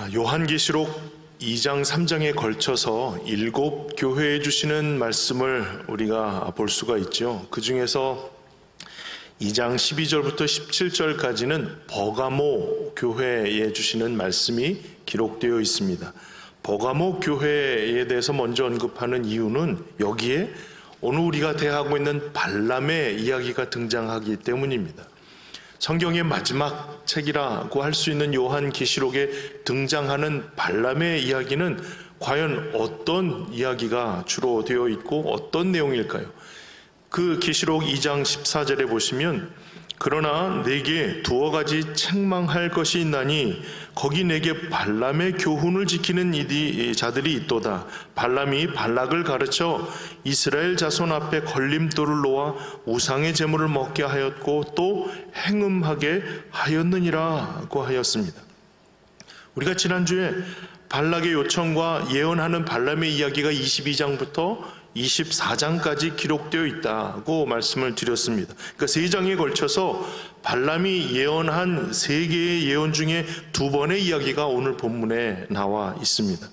아, 요한계시록 2장 3장에 걸쳐서 일곱 교회에 주시는 말씀을 우리가 볼 수가 있죠. 그 중에서 2장 12절부터 17절까지는 버가모 교회에 주시는 말씀이 기록되어 있습니다. 버가모 교회에 대해서 먼저 언급하는 이유는 여기에 오늘 우리가 대하고 있는 발람의 이야기가 등장하기 때문입니다. 성경의 마지막 책이라고 할 수 있는 요한 계시록에 등장하는 발람의 이야기는 과연 어떤 이야기가 주로 되어 있고 어떤 내용일까요? 그 계시록 2장 14절에 보시면 그러나 내게 두어 가지 책망할 것이 있나니 거기 내게 발람의 교훈을 지키는 이디 자들이 있도다. 발람이 발락을 가르쳐 이스라엘 자손 앞에 걸림돌을 놓아 우상의 제물을 먹게 하였고 또 행음하게 하였느니라고 하였습니다. 우리가 지난주에 발락의 요청과 예언하는 발람의 이야기가 22장부터 24장까지 기록되어 있다고 말씀을 드렸습니다. 그러니까 세 장에 걸쳐서 발람이 예언한 세 개의 예언 중에 두 번의 이야기가 오늘 본문에 나와 있습니다.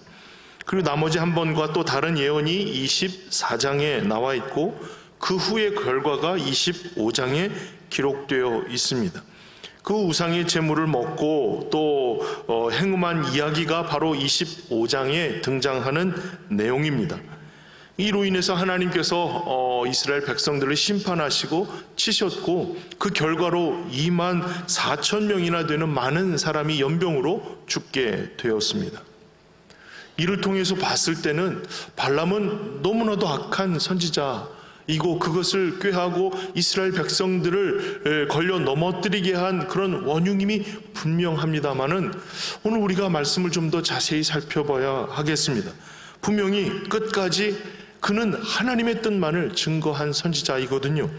그리고 나머지 한 번과 또 다른 예언이 24장에 나와 있고 그 후의 결과가 25장에 기록되어 있습니다. 그 우상의 재물을 먹고 또 어, 행음한 이야기가 바로 25장에 등장하는 내용입니다. 이로 인해서 하나님께서 어, 이스라엘 백성들을 심판하시고 치셨고 그 결과로 2만 4천 명이나 되는 많은 사람이 연병으로 죽게 되었습니다. 이를 통해서 봤을 때는 발람은 너무나도 악한 선지자이고 그것을 꾀하고 이스라엘 백성들을 걸려 넘어뜨리게 한 그런 원흉임이 분명합니다만은 오늘 우리가 말씀을 좀 더 자세히 살펴봐야 하겠습니다. 분명히 끝까지 그는 하나님의 뜻만을 증거한 선지자이거든요.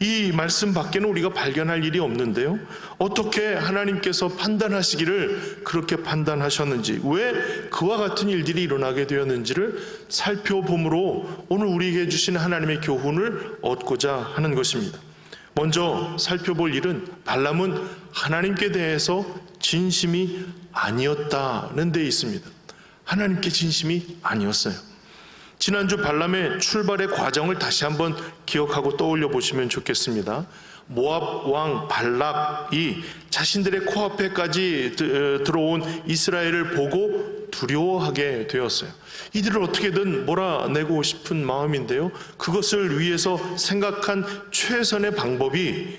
이 말씀 밖에는 우리가 발견할 일이 없는데요. 어떻게 하나님께서 판단하시기를 그렇게 판단하셨는지, 왜 그와 같은 일들이 일어나게 되었는지를 살펴봄으로 오늘 우리에게 주신 하나님의 교훈을 얻고자 하는 것입니다. 먼저 살펴볼 일은 발람은 하나님께 대해서 진심이 아니었다는 데 있습니다. 하나님께 진심이 아니었어요. 지난주 발람의 출발의 과정을 다시 한번 기억하고 떠올려 보시면 좋겠습니다. 모압 왕 발락이 자신들의 코앞에까지 드- 들어온 이스라엘을 보고 두려워하게 되었어요. 이들을 어떻게든 몰아내고 싶은 마음인데요. 그것을 위해서 생각한 최선의 방법이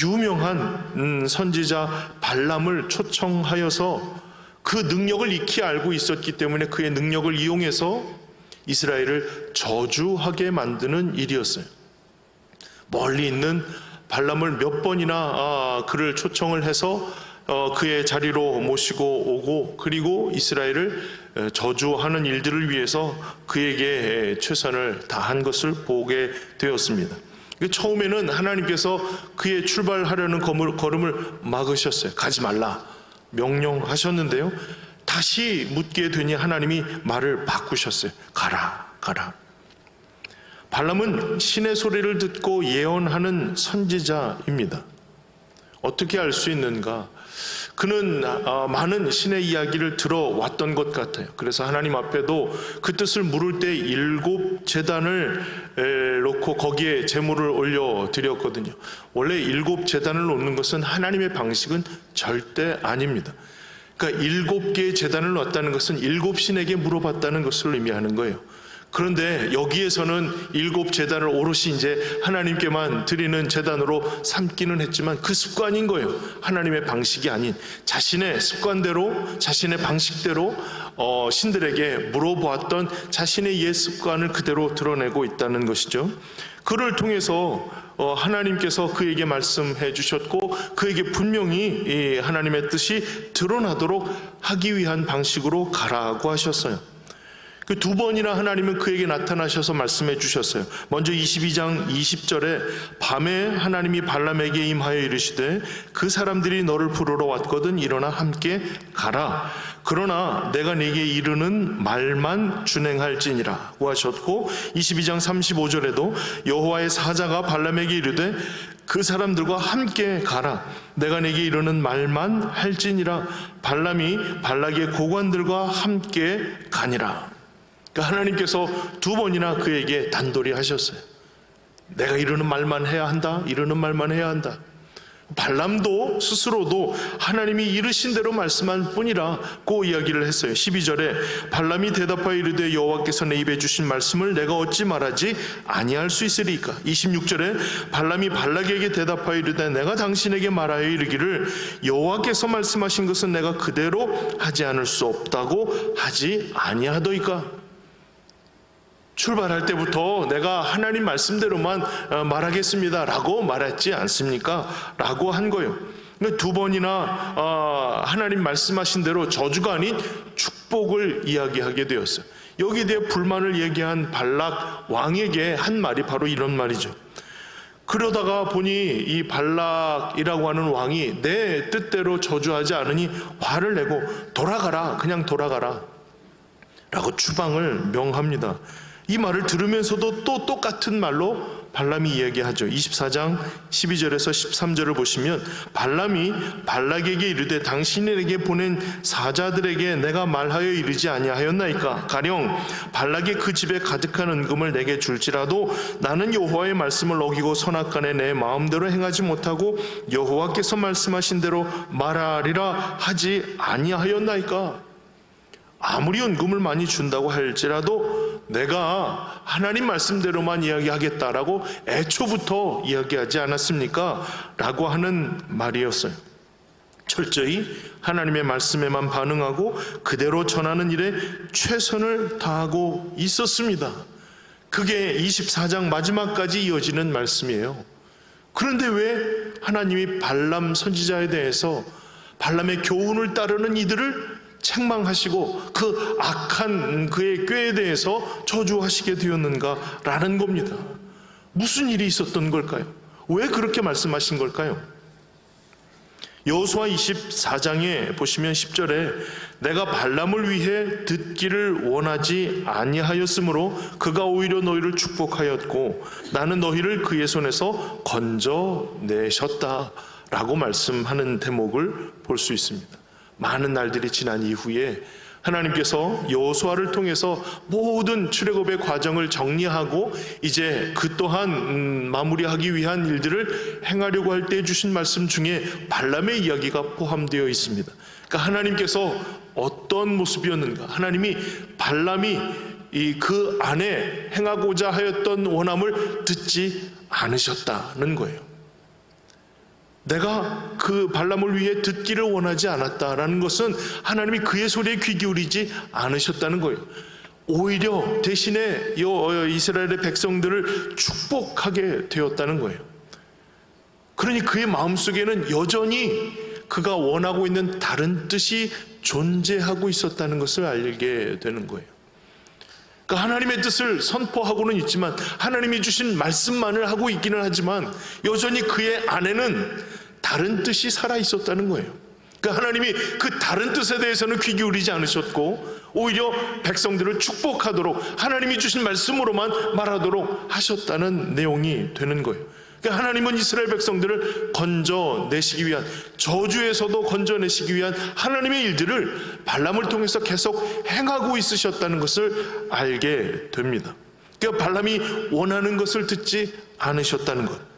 유명한 음, 선지자 발람을 초청하여서 그 능력을 익히 알고 있었기 때문에 그의 능력을 이용해서 이스라엘을 저주하게 만드는 일이었어요. 멀리 있는 발람을 몇 번이나 아, 그를 초청을 해서 어, 그의 자리로 모시고 오고 그리고 이스라엘을 에, 저주하는 일들을 위해서 그에게 최선을 다한 것을 보게 되었습니다. 그 처음에는 하나님께서 그의 출발하려는 걸음을 막으셨어요. 가지 말라 명령하셨는데요. 다시 묻게 되니 하나님이 말을 바꾸셨어요. 가라, 가라. 발람은 신의 소리를 듣고 예언하는 선지자입니다. 어떻게 알 수 있는가? 그는 아, 많은 신의 이야기를 들어왔던 것 같아요. 그래서 하나님 앞에도 그 뜻을 물을 때 일곱 재단을 에, 놓고 거기에 제물을 올려 드렸거든요. 원래 일곱 재단을 놓는 것은 하나님의 방식은 절대 아닙니다. 그러니까 일곱 개의 재단을 놨다는 것은 일곱 신에게 물어봤다는 것을 의미하는 거예요. 그런데 여기에서는 일곱 재단을 오롯이 이제 하나님께만 드리는 재단으로 삼기는 했지만 그 습관인 거예요. 하나님의 방식이 아닌 자신의 습관대로 자신의 방식대로 어, 신들에게 물어보았던 자신의 옛 습관을 그대로 드러내고 있다는 것이죠. 그를 통해서 어, 하나님께서 그에게 말씀해 주셨고 그에게 분명히 이 하나님의 뜻이 드러나도록 하기 위한 방식으로 가라고 하셨어요. 그 두 번이나 하나님은 그에게 나타나셔서 말씀해 주셨어요. 먼저 22장 20절에 밤에 하나님이 발람에게 임하여 이르시되 그 사람들이 너를 부르러 왔거든 일어나 함께 가라. 그러나 내가 네게 이르는 말만 준행할지니라고 하셨고 22장 35절에도 여호와의 사자가 발람에게 이르되 그 사람들과 함께 가라 내가 네게 이르는 말만 할지니라 발람이 발락의 고관들과 함께 가니라 그러니까 하나님께서 두 번이나 그에게 단돌이 하셨어요 내가 이르는 말만 해야 한다 이르는 말만 해야 한다 발람도 스스로도 하나님이 이르신 대로 말씀한 뿐이라고 이야기를 했어요. 12절에 발람이 대답하여 이르되 여호와께서 내 입에 주신 말씀을 내가 어찌 말하지 아니할 수 있으리까. 26절에 발람이 발락에게 대답하여 이르되 내가 당신에게 말하여 이르기를 여호와께서 말씀하신 것은 내가 그대로 하지 않을 수 없다고 하지 아니하더이까. 출발할 때부터 내가 하나님 말씀대로만 어, 말하겠습니다 라고 말했지 않습니까? 라고 한 거예요. 두 번이나 어, 하나님 말씀하신 대로 저주가 아닌 축복을 이야기하게 되었어요. 여기에 대해 불만을 얘기한 발락 왕에게 한 말이 바로 이런 말이죠. 그러다가 보니 이 발락이라고 하는 왕이 내 뜻대로 저주하지 않으니 화를 내고 돌아가라, 그냥 돌아가라. 라고 추방을 명합니다. 이 말을 들으면서도 또 똑같은 말로 발람이 이야기하죠. 24장 12절에서 13절을 보시면 발람이 발락에게 이르되 당신에게 보낸 사자들에게 내가 말하여 이르지 아니하였나이까 가령 발락이 그 집에 가득한 은금을 내게 줄지라도 나는 여호와의 말씀을 어기고 선악간에 내 마음대로 행하지 못하고 여호와께서 말씀하신 대로 말하리라 하지 아니하였나이까 아무리 은금을 많이 준다고 할지라도 내가 하나님 말씀대로만 이야기하겠다라고 애초부터 이야기하지 않았습니까? 라고 하는 말이었어요. 철저히 하나님의 말씀에만 반응하고 그대로 전하는 일에 최선을 다하고 있었습니다. 그게 24장 마지막까지 이어지는 말씀이에요. 그런데 왜 하나님이 발람 선지자에 대해서 발람의 교훈을 따르는 이들을 책망하시고 그 악한 그의 꾀에 대해서 저주하시게 되었는가라는 겁니다. 무슨 일이 있었던 걸까요? 왜 그렇게 말씀하신 걸까요? 여호수아 24장에 보시면 10절에 내가 발람을 위해 듣기를 원하지 아니하였으므로 그가 오히려 너희를 축복하였고 나는 너희를 그의 손에서 건져 내셨다라고 말씀하는 대목을 볼 수 있습니다. 많은 날들이 지난 이후에 하나님께서 여호수아를 통해서 모든 출애굽의 과정을 정리하고 이제 그 또한 음, 마무리하기 위한 일들을 행하려고 할 때 주신 말씀 중에 발람의 이야기가 포함되어 있습니다. 그러니까 하나님께서 어떤 모습이었는가? 하나님이 발람이 이 그 안에 행하고자 하였던 원함을 듣지 않으셨다는 거예요. 내가 그 발람을 위해 듣기를 원하지 않았다라는 것은 하나님이 그의 소리에 귀 기울이지 않으셨다는 거예요. 오히려 대신에 여 이스라엘의 백성들을 축복하게 되었다는 거예요. 그러니 그의 마음속에는 여전히 그가 원하고 있는 다른 뜻이 존재하고 있었다는 것을 알게 되는 거예요. 그러니까 하나님의 뜻을 선포하고는 있지만 하나님이 주신 말씀만을 하고 있기는 하지만 여전히 그의 안에는 다른 뜻이 살아 있었다는 거예요. 그러니까 하나님이 그 다른 뜻에 대해서는 귀 기울이지 않으셨고 오히려 백성들을 축복하도록 하나님이 주신 말씀으로만 말하도록 하셨다는 내용이 되는 거예요. 그러니까 하나님은 이스라엘 백성들을 건져내시기 위한 저주에서도 건져내시기 위한 하나님의 일들을 발람을 통해서 계속 행하고 있으셨다는 것을 알게 됩니다. 그러니까 발람이 원하는 것을 듣지 않으셨다는 것.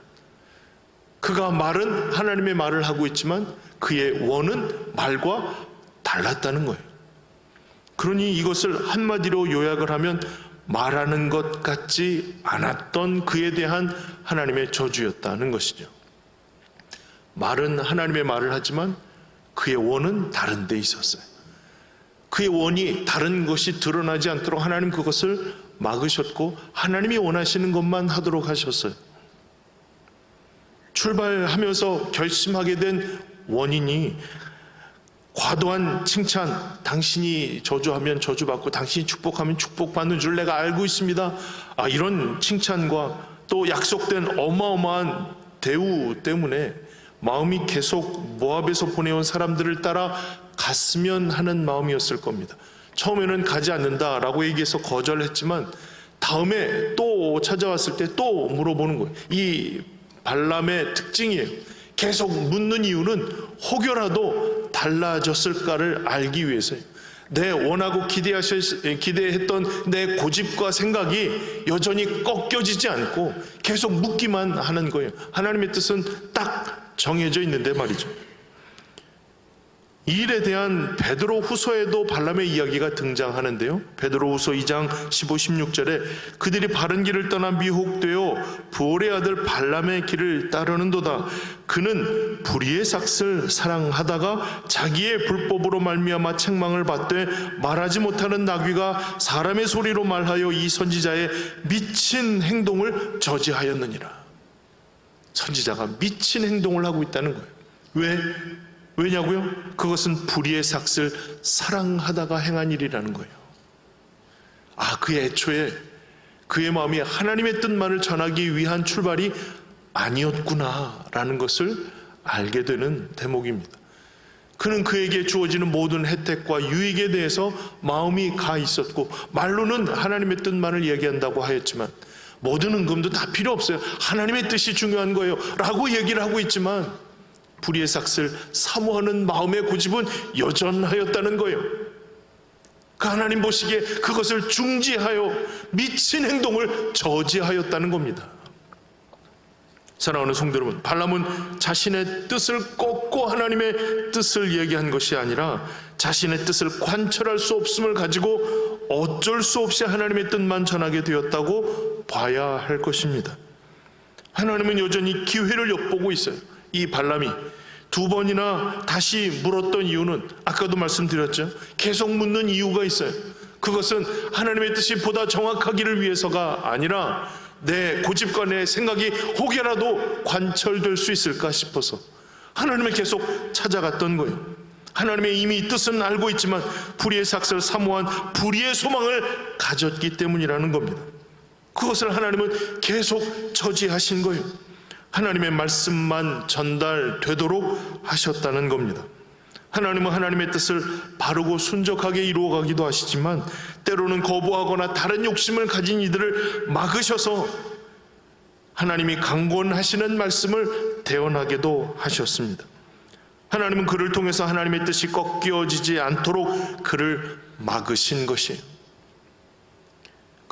그가 말은 하나님의 말을 하고 있지만 그의 원은 말과 달랐다는 거예요. 그러니 이것을 한마디로 요약을 하면 말하는 것 같지 않았던 그에 대한 하나님의 저주였다는 것이죠. 말은 하나님의 말을 하지만 그의 원은 다른 데 있었어요. 그의 원이 다른 것이 드러나지 않도록 하나님 그것을 막으셨고 하나님이 원하시는 것만 하도록 하셨어요. 출발하면서 결심하게 된 원인이 과도한 칭찬, 당신이 저주하면 저주받고 당신이 축복하면 축복받는 줄 내가 알고 있습니다. 아, 이런 칭찬과 또 약속된 어마어마한 대우 때문에 마음이 계속 모압에서 보내온 사람들을 따라 갔으면 하는 마음이었을 겁니다. 처음에는 가지 않는다라고 얘기해서 거절했지만 다음에 또 찾아왔을 때 또 물어보는 거예요. 이 발람의 특징이에요. 계속 묻는 이유는 혹여라도 달라졌을까를 알기 위해서예요. 내 원하고 기대하셨, 기대했던 내 고집과 생각이 여전히 꺾여지지 않고 계속 묻기만 하는 거예요. 하나님의 뜻은 딱 정해져 있는데 말이죠. 이 일에 대한 베드로 후서에도 발람의 이야기가 등장하는데요. 베드로 후서 2장 15, 16절에 그들이 바른 길을 떠나 미혹되어 부올의 아들 발람의 길을 따르는도다. 그는 불의의 삭을 사랑하다가 자기의 불법으로 말미암아 책망을 받되 말하지 못하는 나귀가 사람의 소리로 말하여 이 선지자의 미친 행동을 저지하였느니라. 선지자가 미친 행동을 하고 있다는 거예요. 왜? 왜냐고요? 그것은 불의의 삭을 사랑하다가 행한 일이라는 거예요. 아, 그의 애초에 그의 마음이 하나님의 뜻만을 전하기 위한 출발이 아니었구나라는 것을 알게 되는 대목입니다. 그는 그에게 주어지는 모든 혜택과 유익에 대해서 마음이 가 있었고 말로는 하나님의 뜻만을 얘기한다고 하였지만 모든 은금도 다 필요 없어요. 하나님의 뜻이 중요한 거예요. 라고 얘기를 하고 있지만 불의의 삭을 사모하는 마음의 고집은 여전하였다는 거예요. 그 하나님 보시기에 그것을 중지하여 미친 행동을 저지하였다는 겁니다. 사랑하는 성도 여러분, 발람은 자신의 뜻을 꺾고 하나님의 뜻을 얘기한 것이 아니라 자신의 뜻을 관철할 수 없음을 가지고 어쩔 수 없이 하나님의 뜻만 전하게 되었다고 봐야 할 것입니다. 하나님은 여전히 기회를 엿보고 있어요. 이 발람이 두 번이나 다시 물었던 이유는 아까도 말씀드렸죠. 계속 묻는 이유가 있어요. 그것은 하나님의 뜻이 보다 정확하기를 위해서가 아니라 내 고집과 내 생각이 혹여라도 관철될 수 있을까 싶어서 하나님을 계속 찾아갔던 거예요. 하나님의 이미 뜻은 알고 있지만 불의의 삭을 사모한 불의의 소망을 가졌기 때문이라는 겁니다. 그것을 하나님은 계속 저지하신 거예요. 하나님의 말씀만 전달되도록 하셨다는 겁니다. 하나님은 하나님의 뜻을 바르고 순적하게 이루어가기도 하시지만 때로는 거부하거나 다른 욕심을 가진 이들을 막으셔서 하나님이 강권하시는 말씀을 대언하게도 하셨습니다. 하나님은 그를 통해서 하나님의 뜻이 꺾여지지 않도록 그를 막으신 것이에요.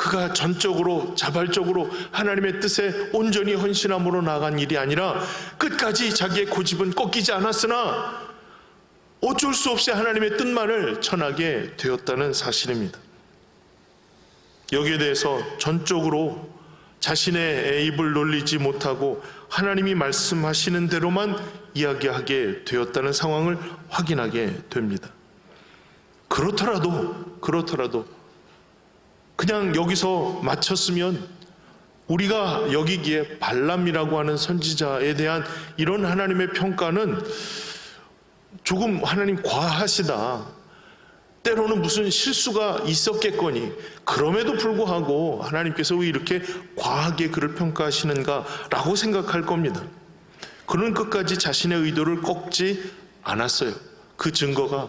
그가 전적으로 자발적으로 하나님의 뜻에 온전히 헌신함으로 나간 일이 아니라 끝까지 자기의 고집은 꺾이지 않았으나 어쩔 수 없이 하나님의 뜻만을 전하게 되었다는 사실입니다. 여기에 대해서 전적으로 자신의 입을 놀리지 못하고 하나님이 말씀하시는 대로만 이야기하게 되었다는 상황을 확인하게 됩니다. 그렇더라도, 그렇더라도 그냥 여기서 마쳤으면 우리가 여기기에 발람이라고 하는 선지자에 대한 이런 하나님의 평가는 조금 하나님 과하시다. 때로는 무슨 실수가 있었겠거니 그럼에도 불구하고 하나님께서 왜 이렇게 과하게 그를 평가하시는가라고 생각할 겁니다. 그는 끝까지 자신의 의도를 꺾지 않았어요. 그 증거가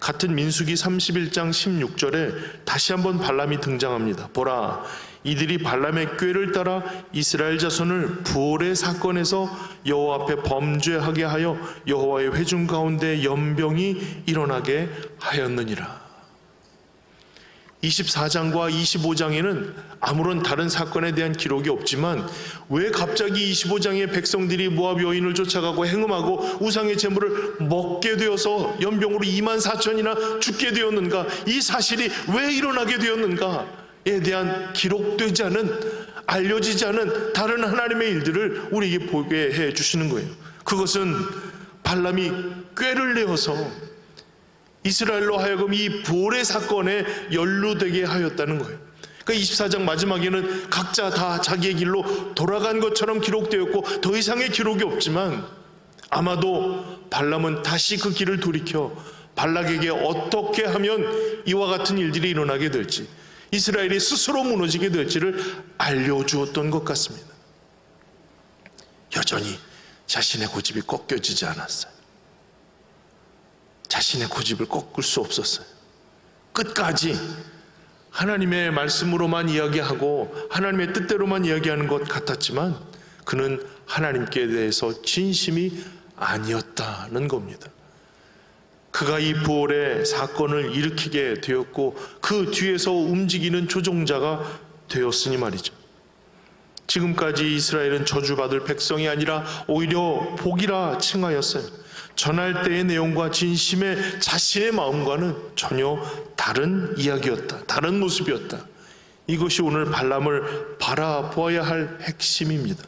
같은 민수기 31장 16절에 다시 한번 발람이 등장합니다. 보라, 이들이 발람의 꾀를 따라 이스라엘 자손을 부올의 사건에서 여호와 앞에 범죄하게 하여 여호와의 회중 가운데 연병이 일어나게 하였느니라. 24장과 25장에는 아무런 다른 사건에 대한 기록이 없지만 왜 갑자기 25장의 백성들이 모압 여인을 쫓아가고 행음하고 우상의 제물을 먹게 되어서 연병으로 2만 4천이나 죽게 되었는가 이 사실이 왜 일어나게 되었는가에 대한 기록되지 않은 알려지지 않은 다른 하나님의 일들을 우리에게 보게 해 주시는 거예요. 그것은 발람이 꾀를 내어서 이스라엘로 하여금 이 부올의 사건에 연루되게 하였다는 거예요. 그러니까 24장 마지막에는 각자 다 자기의 길로 돌아간 것처럼 기록되었고 더 이상의 기록이 없지만 아마도 발람은 다시 그 길을 돌이켜 발락에게 어떻게 하면 이와 같은 일들이 일어나게 될지 이스라엘이 스스로 무너지게 될지를 알려주었던 것 같습니다. 여전히 자신의 고집이 꺾여지지 않았어요. 자신의 고집을 꺾을 수 없었어요. 끝까지 하나님의 말씀으로만 이야기하고 하나님의 뜻대로만 이야기하는 것 같았지만 그는 하나님께 대해서 진심이 아니었다는 겁니다. 그가 이 부월의 사건을 일으키게 되었고 그 뒤에서 움직이는 조종자가 되었으니 말이죠. 지금까지 이스라엘은 저주받을 백성이 아니라 오히려 복이라 칭하였어요. 전할 때의 내용과 진심의 자신의 마음과는 전혀 다른 이야기였다. 다른 모습이었다. 이것이 오늘 발람을 바라보아야 할 핵심입니다.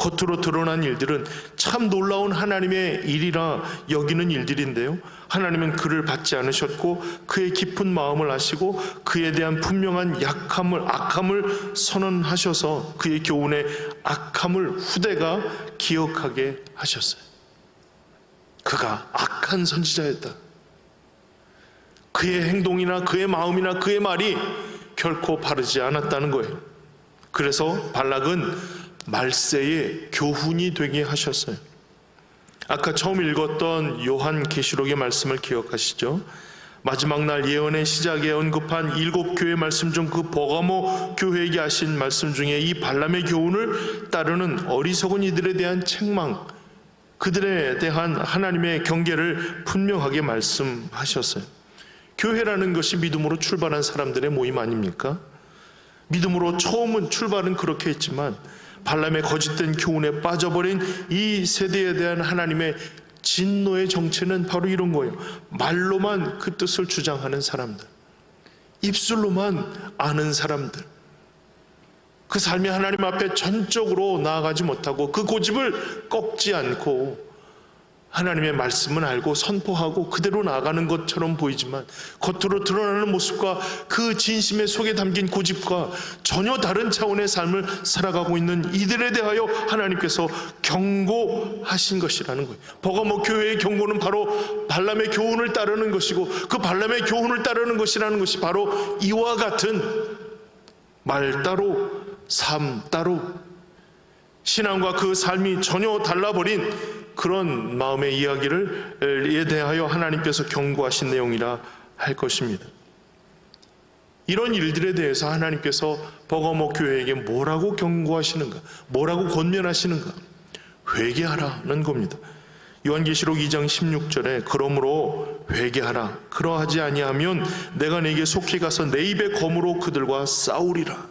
겉으로 드러난 일들은 참 놀라운 하나님의 일이라 여기는 일들인데요. 하나님은 그를 받지 않으셨고 그의 깊은 마음을 아시고 그에 대한 분명한 약함을 악함을 선언하셔서 그의 교훈의 악함을 후대가 기억하게 하셨어요. 그가 악한 선지자였다. 그의 행동이나 그의 마음이나 그의 말이 결코 바르지 않았다는 거예요. 그래서 발락은 말세의 교훈이 되게 하셨어요. 아까 처음 읽었던 요한 계시록의 말씀을 기억하시죠? 마지막 날 예언의 시작에 언급한 일곱 교회 말씀 중 그 버가모 교회에게 하신 말씀 중에 이 발람의 교훈을 따르는 어리석은 이들에 대한 책망, 그들에 대한 하나님의 경계를 분명하게 말씀하셨어요. 교회라는 것이 믿음으로 출발한 사람들의 모임 아닙니까? 믿음으로 처음은 출발은 그렇게 했지만 발람의 거짓된 교훈에 빠져버린 이 세대에 대한 하나님의 진노의 정체는 바로 이런 거예요. 말로만 그 뜻을 주장하는 사람들. 입술로만 아는 사람들. 그 삶이 하나님 앞에 전적으로 나아가지 못하고 그 고집을 꺾지 않고 하나님의 말씀은 알고 선포하고 그대로 나아가는 것처럼 보이지만 겉으로 드러나는 모습과 그 진심의 속에 담긴 고집과 전혀 다른 차원의 삶을 살아가고 있는 이들에 대하여 하나님께서 경고하신 것이라는 거예요. 버가모 교회의 경고는 바로 발람의 교훈을 따르는 것이고 그 발람의 교훈을 따르는 것이라는 것이 바로 이와 같은 말 따로 삶 따로 신앙과 그 삶이 전혀 달라버린 그런 마음의 이야기를 에 대하여 하나님께서 경고하신 내용이라 할 것입니다. 이런 일들에 대해서 하나님께서 버거모 교회에게 뭐라고 경고하시는가? 뭐라고 권면하시는가? 회개하라는 겁니다. 요한계시록 2장 16절에 그러므로 회개하라. 그러하지 아니하면 내가 네게 속히 가서 내 입의 검으로 그들과 싸우리라.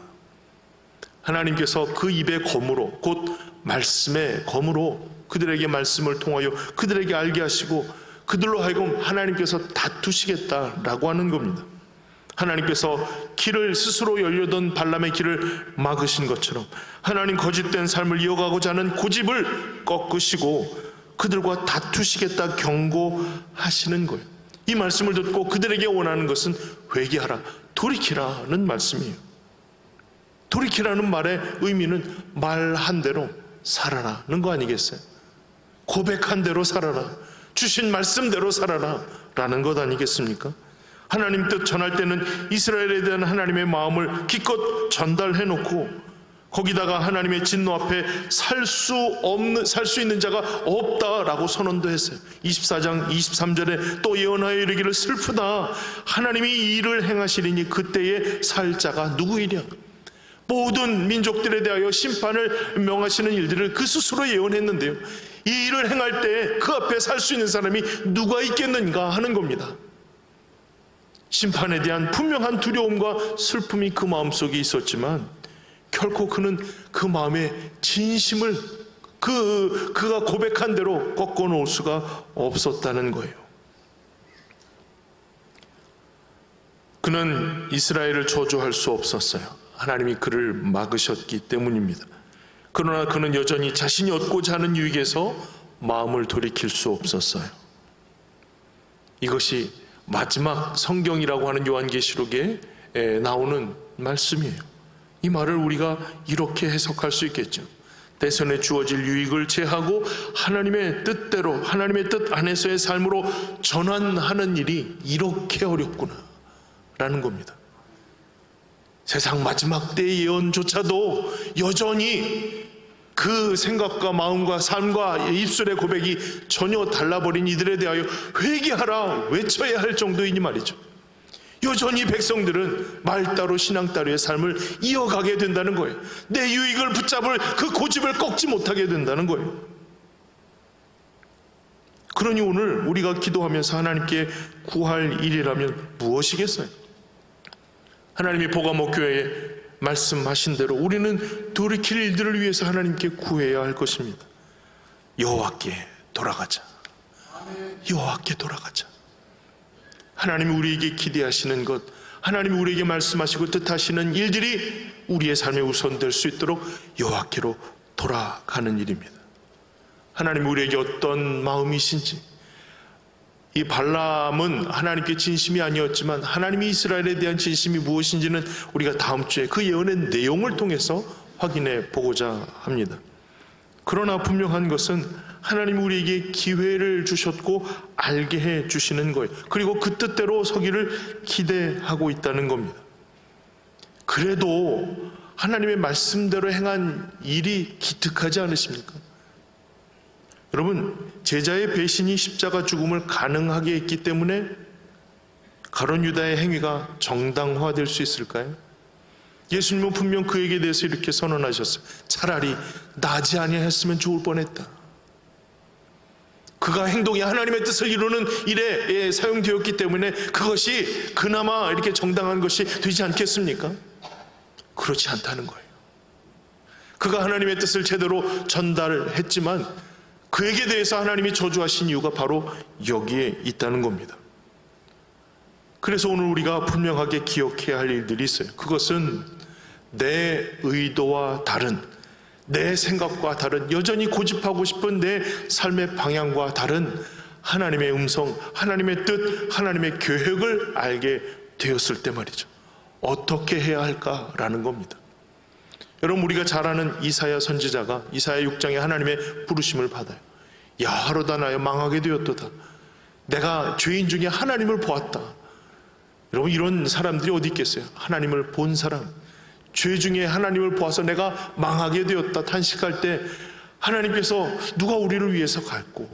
하나님께서 그 입의 검으로 곧 말씀의 검으로 그들에게 말씀을 통하여 그들에게 알게 하시고 그들로 하여금 하나님께서 다투시겠다라고 하는 겁니다. 하나님께서 길을 스스로 열려던 발람의 길을 막으신 것처럼 하나님 거짓된 삶을 이어가고자 하는 고집을 꺾으시고 그들과 다투시겠다 경고하시는 거예요. 이 말씀을 듣고 그들에게 원하는 것은 회개하라, 돌이키라는 말씀이에요. 돌이키라는 말의 의미는 말 한 대로 살아라는 거 아니겠어요? 고백한 대로 살아라. 주신 말씀대로 살아라. 라는 것 아니겠습니까? 하나님 뜻 전할 때는 이스라엘에 대한 하나님의 마음을 기껏 전달해 놓고 거기다가 하나님의 진노 앞에 살 수 없는 살 수 있는 자가 없다라고 선언도 했어요. 24장 23절에 또 예언하여 이르기를 슬프다. 하나님이 이 일을 행하시리니 그때에 살 자가 누구이랴? 모든 민족들에 대하여 심판을 명하시는 일들을 그 스스로 예언했는데요. 이 일을 행할 때 그 앞에 살 수 있는 사람이 누가 있겠는가 하는 겁니다. 심판에 대한 분명한 두려움과 슬픔이 그 마음속에 있었지만 결코 그는 그 마음의 진심을 그 그가 고백한 대로 꺾어 놓을 수가 없었다는 거예요. 그는 이스라엘을 저주할 수 없었어요. 하나님이 그를 막으셨기 때문입니다. 그러나 그는 여전히 자신이 얻고자 하는 유익에서 마음을 돌이킬 수 없었어요. 이것이 마지막 성경이라고 하는 요한계시록에 나오는 말씀이에요. 이 말을 우리가 이렇게 해석할 수 있겠죠. 대선에 주어질 유익을 제하고 하나님의 뜻대로 하나님의 뜻 안에서의 삶으로 전환하는 일이 이렇게 어렵구나 라는 겁니다. 세상 마지막 때의 예언조차도 여전히 그 생각과 마음과 삶과 입술의 고백이 전혀 달라버린 이들에 대하여 회개하라 외쳐야 할 정도이니 말이죠. 여전히 백성들은 말 따로 신앙 따로의 삶을 이어가게 된다는 거예요. 내 유익을 붙잡을 그 고집을 꺾지 못하게 된다는 거예요. 그러니 오늘 우리가 기도하면서 하나님께 구할 일이라면 무엇이겠어요? 하나님이 보가목 교회에 말씀하신 대로 우리는 돌이킬 일들을 위해서 하나님께 구해야 할 것입니다. 여호와께 돌아가자. 여호와께 돌아가자. 하나님이 우리에게 기대하시는 것, 하나님이 우리에게 말씀하시고 뜻하시는 일들이 우리의 삶에 우선될 수 있도록 여호와께로 돌아가는 일입니다. 하나님이 우리에게 어떤 마음이신지 이 발람은 하나님께 진심이 아니었지만 하나님이 이스라엘에 대한 진심이 무엇인지는 우리가 다음 주에 그 예언의 내용을 통해서 확인해 보고자 합니다. 그러나 분명한 것은 하나님 우리에게 기회를 주셨고 알게 해 주시는 거예요. 그리고 그 뜻대로 서기를 기대하고 있다는 겁니다. 그래도 하나님의 말씀대로 행한 일이 기특하지 않으십니까? 여러분, 제자의 배신이 십자가 죽음을 가능하게 했기 때문에 가론 유다의 행위가 정당화될 수 있을까요? 예수님은 분명 그에게 대해서 이렇게 선언하셨어요. 차라리 나지 아니했으면 좋을 뻔했다. 그가 행동이 하나님의 뜻을 이루는 일에 예, 사용되었기 때문에 그것이 그나마 이렇게 정당한 것이 되지 않겠습니까? 그렇지 않다는 거예요. 그가 하나님의 뜻을 제대로 전달했지만 그에게 대해서 하나님이 저주하신 이유가 바로 여기에 있다는 겁니다. 그래서 오늘 우리가 분명하게 기억해야 할 일들이 있어요. 그것은 내 의도와 다른, 내 생각과 다른, 여전히 고집하고 싶은 내 삶의 방향과 다른 하나님의 음성, 하나님의 뜻, 하나님의 계획을 알게 되었을 때 말이죠. 어떻게 해야 할까라는 겁니다. 여러분 우리가 잘 아는 이사야 선지자가 이사야 6장에 하나님의 부르심을 받아요. 야하로다 나여 망하게 되었도다. 내가 죄인 중에 하나님을 보았다. 여러분 이런 사람들이 어디 있겠어요? 하나님을 본 사람. 죄 중에 하나님을 보아서 내가 망하게 되었다 탄식할 때 하나님께서 누가 우리를 위해서 갈고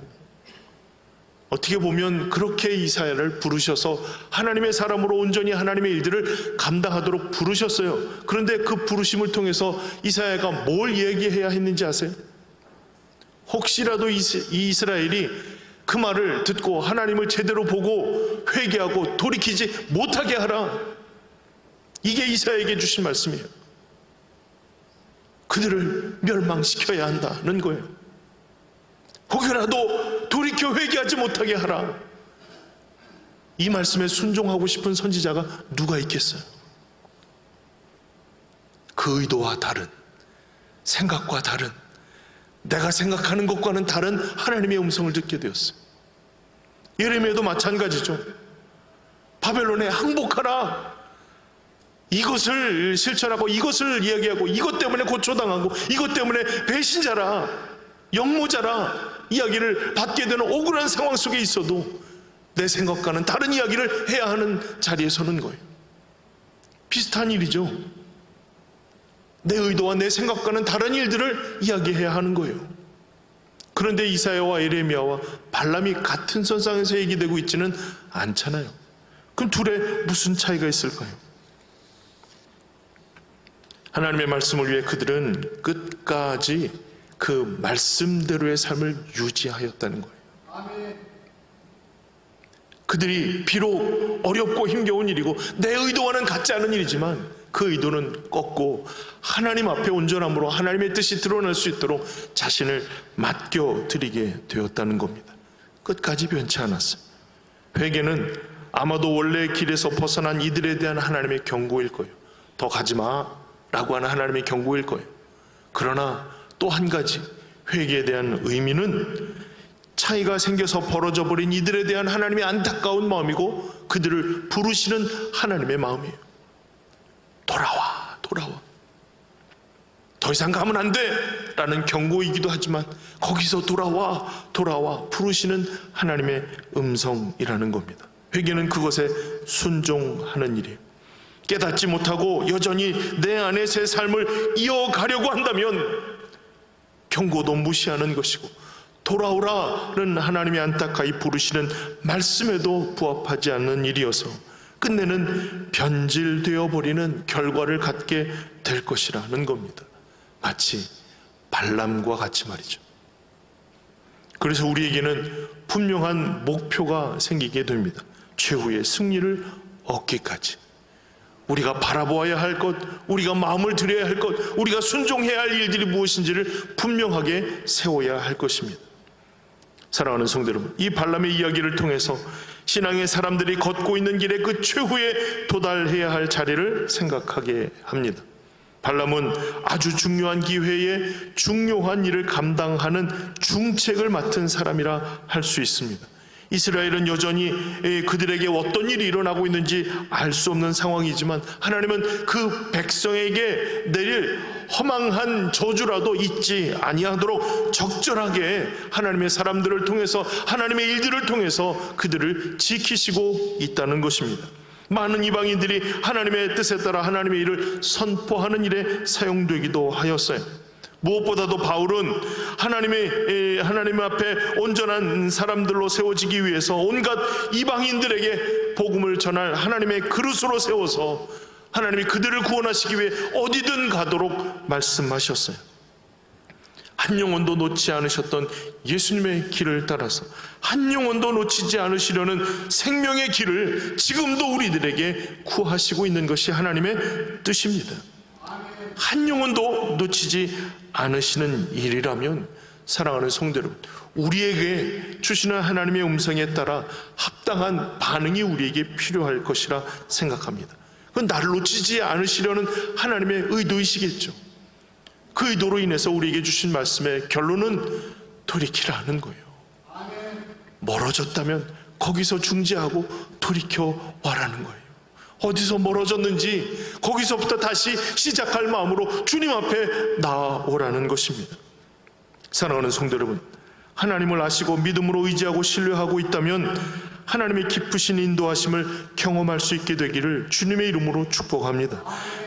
어떻게 보면 그렇게 이사야를 부르셔서 하나님의 사람으로 온전히 하나님의 일들을 감당하도록 부르셨어요. 그런데 그 부르심을 통해서 이사야가 뭘 얘기해야 했는지 아세요? 혹시라도 이스라엘이 그 말을 듣고 하나님을 제대로 보고 회개하고 돌이키지 못하게 하라. 이게 이사야에게 주신 말씀이에요. 그들을 멸망시켜야 한다는 거예요. 혹여라도 돌이켜 회개하지 못하게 하라. 이 말씀에 순종하고 싶은 선지자가 누가 있겠어요? 그 의도와 다른, 생각과 다른, 내가 생각하는 것과는 다른 하나님의 음성을 듣게 되었어요. 예레미야도 마찬가지죠. 바벨론에 항복하라. 이것을 실천하고 이것을 이야기하고 이것 때문에 고초당하고 이것 때문에 배신자라 영모자라 이야기를 받게 되는 억울한 상황 속에 있어도 내 생각과는 다른 이야기를 해야 하는 자리에 서는 거예요. 비슷한 일이죠. 내 의도와 내 생각과는 다른 일들을 이야기해야 하는 거예요. 그런데 이사야와 에레미야와 발람이 같은 선상에서 얘기되고 있지는 않잖아요. 그럼 둘에 무슨 차이가 있을까요? 하나님의 말씀을 위해 그들은 끝까지 그 말씀대로의 삶을 유지하였다는 거예요. 그들이 비록 어렵고 힘겨운 일이고 내 의도와는 같지 않은 일이지만 그 의도는 꺾고 하나님 앞에 온전함으로 하나님의 뜻이 드러날 수 있도록 자신을 맡겨 드리게 되었다는 겁니다. 끝까지 변치 않았어요. 회개는 아마도 원래의 길에서 벗어난 이들에 대한 하나님의 경고일 거예요. 더 가지 마 라고 하는 하나님의 경고일 거예요. 그러나 또 한 가지 회개에 대한 의미는 차이가 생겨서 벌어져 버린 이들에 대한 하나님의 안타까운 마음이고 그들을 부르시는 하나님의 마음이에요. 돌아와, 돌아와. 더 이상 가면 안 돼! 라는 경고이기도 하지만 거기서 돌아와, 돌아와. 부르시는 하나님의 음성이라는 겁니다. 회개는 그것에 순종하는 일이에요. 깨닫지 못하고 여전히 내 안에 새 삶을 이어가려고 한다면 경고도 무시하는 것이고 돌아오라는 하나님이 안타까이 부르시는 말씀에도 부합하지 않는 일이어서 끝내는 변질되어 버리는 결과를 갖게 될 것이라는 겁니다. 마치 발람과 같이 말이죠. 그래서 우리에게는 분명한 목표가 생기게 됩니다. 최후의 승리를 얻기까지. 우리가 바라보아야 할 것, 우리가 마음을 들여야 할 것, 우리가 순종해야 할 일들이 무엇인지를 분명하게 세워야 할 것입니다. 사랑하는 성도 여러분, 이 발람의 이야기를 통해서 신앙의 사람들이 걷고 있는 길에 그 최후에 도달해야 할 자리를 생각하게 합니다. 발람은 아주 중요한 기회에 중요한 일을 감당하는 중책을 맡은 사람이라 할 수 있습니다. 이스라엘은 여전히 그들에게 어떤 일이 일어나고 있는지 알 수 없는 상황이지만 하나님은 그 백성에게 내릴 허망한 저주라도 잊지 아니하도록 적절하게 하나님의 사람들을 통해서 하나님의 일들을 통해서 그들을 지키시고 있다는 것입니다. 많은 이방인들이 하나님의 뜻에 따라 하나님의 일을 선포하는 일에 사용되기도 하였어요. 무엇보다도 바울은 하나님의 하나님 앞에 온전한 사람들로 세워지기 위해서 온갖 이방인들에게 복음을 전할 하나님의 그릇으로 세워서 하나님이 그들을 구원하시기 위해 어디든 가도록 말씀하셨어요. 한 영혼도 놓지 않으셨던 예수님의 길을 따라서 한 영혼도 놓치지 않으시려는 생명의 길을 지금도 우리들에게 구하시고 있는 것이 하나님의 뜻입니다. 한 영혼도 놓치지 않으시는 일이라면 사랑하는 성도 여러분, 우리에게 주시는 하나님의 음성에 따라 합당한 반응이 우리에게 필요할 것이라 생각합니다. 그건 나를 놓치지 않으시려는 하나님의 의도이시겠죠. 그 의도로 인해서 우리에게 주신 말씀의 결론은 돌이키라는 거예요. 멀어졌다면 거기서 중지하고 돌이켜 와라는 거예요. 어디서 멀어졌는지 거기서부터 다시 시작할 마음으로 주님 앞에 나오라는 것입니다. 사랑하는 성도 여러분, 하나님을 아시고 믿음으로 의지하고 신뢰하고 있다면 하나님의 깊으신 인도하심을 경험할 수 있게 되기를 주님의 이름으로 축복합니다.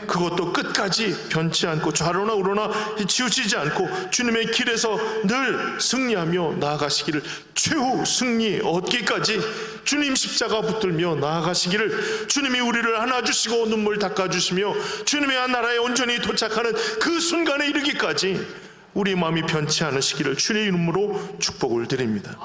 그것도 끝까지 변치 않고 좌로나 우로나 치우치지 않고 주님의 길에서 늘 승리하며 나아가시기를 최후 승리 얻기까지 주님 십자가 붙들며 나아가시기를 주님이 우리를 안아주시고 눈물 닦아주시며 주님의 나라에 온전히 도착하는 그 순간에 이르기까지 우리 마음이 변치 않으시기를 주의 이름으로 축복을 드립니다.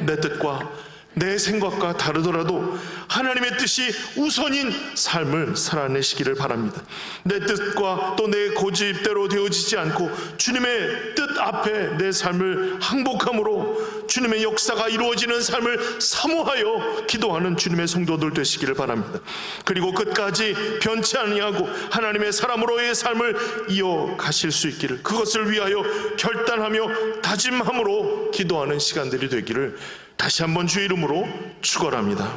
내 뜻과 내 생각과 다르더라도 하나님의 뜻이 우선인 삶을 살아내시기를 바랍니다. 내 뜻과 또 내 고집대로 되어지지 않고 주님의 뜻 앞에 내 삶을 항복함으로 주님의 역사가 이루어지는 삶을 사모하여 기도하는 주님의 성도들 되시기를 바랍니다. 그리고 끝까지 변치 아니하고 하나님의 사람으로의 삶을 이어가실 수 있기를 그것을 위하여 결단하며 다짐함으로 기도하는 시간들이 되기를 다시 한번 주의 이름으로 축원합니다.